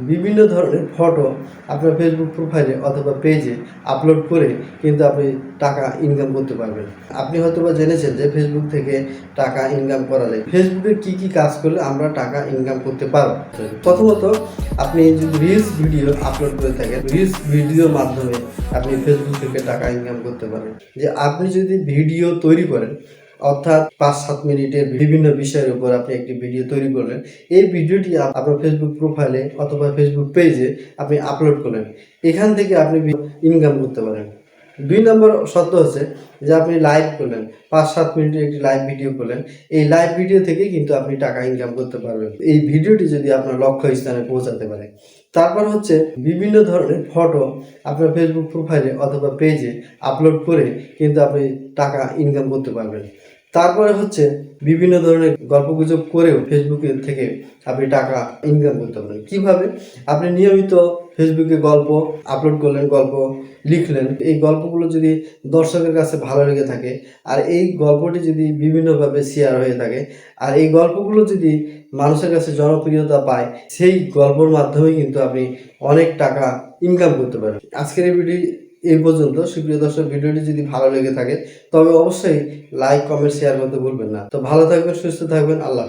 বিভিন্ন ধরনের ফটো আপনার ফেসবুক প্রোফাইলে অথবা পেজে আপলোড করে কিন্তু আপনি টাকা ইনকাম করতে পারবেন। আপনি হয়তো বা জেনেছেন যে ফেসবুক থেকে টাকা ইনকাম করা যায় ফেসবুকে কি কি কাজ করলে আমরা টাকা ইনকাম করতে পারব। প্রথমত আপনি যদি রিলস ভিডিও আপলোড করে থাকেন রিলস ভিডিওর মাধ্যমে আপনি ফেসবুক থেকে টাকা ইনকাম করতে পারেন। যে আপনি যদি ভিডিও তৈরি করেন অর্থাৎ পাঁচ সাত মিনিটের বিভিন্ন বিষয়ের উপর আপনি একটি ভিডিও তৈরি করলেন। এই ভিডিওটি আপনার ফেসবুক প্রোফাইলে অথবা ফেসবুক পেজে আপনি আপলোড করলেন। এখান থেকে আপনি ইনকাম করতে পারেন। দুই নম্বর শর্ত হচ্ছে যে আপনি লাইভ করলেন। পাঁচ সাত মিনিটের একটি লাইভ ভিডিও করলেন। এই লাইভ ভিডিও থেকে কিন্তু আপনি টাকা ইনকাম করতে পারবেন। এই ভিডিওটি যদি আপনার লক্ষ্য স্থানে পৌঁছাতে পারে তারপর হচ্ছে বিভিন্ন ধরনের ফটো আপনার ফেসবুক প্রোফাইলে অথবা পেজে আপলোড করে কিন্তু আপনি টাকা ইনকাম করতে পারবেন। তারপরে হচ্ছে বিভিন্ন ধরনের গল্পগুজব করেও ফেসবুকে থেকে আপনি টাকা ইনকাম করতে পারেন। কীভাবে? আপনি নিয়মিত ফেসবুকে গল্প আপলোড করলেন, গল্প লিখলেন। এই গল্পগুলো যদি দর্শকের কাছে ভালো লেগে থাকে, আর এই গল্পটি যদি বিভিন্নভাবে শেয়ার হয়ে থাকে, আর এই গল্পগুলো যদি মানুষের কাছে জনপ্রিয়তা পায়, সেই গল্পর মাধ্যমে কিন্তু আপনি অনেক টাকা ইনকাম করতে পারেন। আজকের এই ভিডিও এই পর্যন্ত। সুপ্রিয় দর্শক, ভিডিওটি যদি ভালো লেগে থাকে, তবে অবশ্যই লাইক কমেন্ট শেয়ার করতে ভুলবেন না। তো ভালো থাকবেন, সুস্থ থাকবেন, আল্লাহ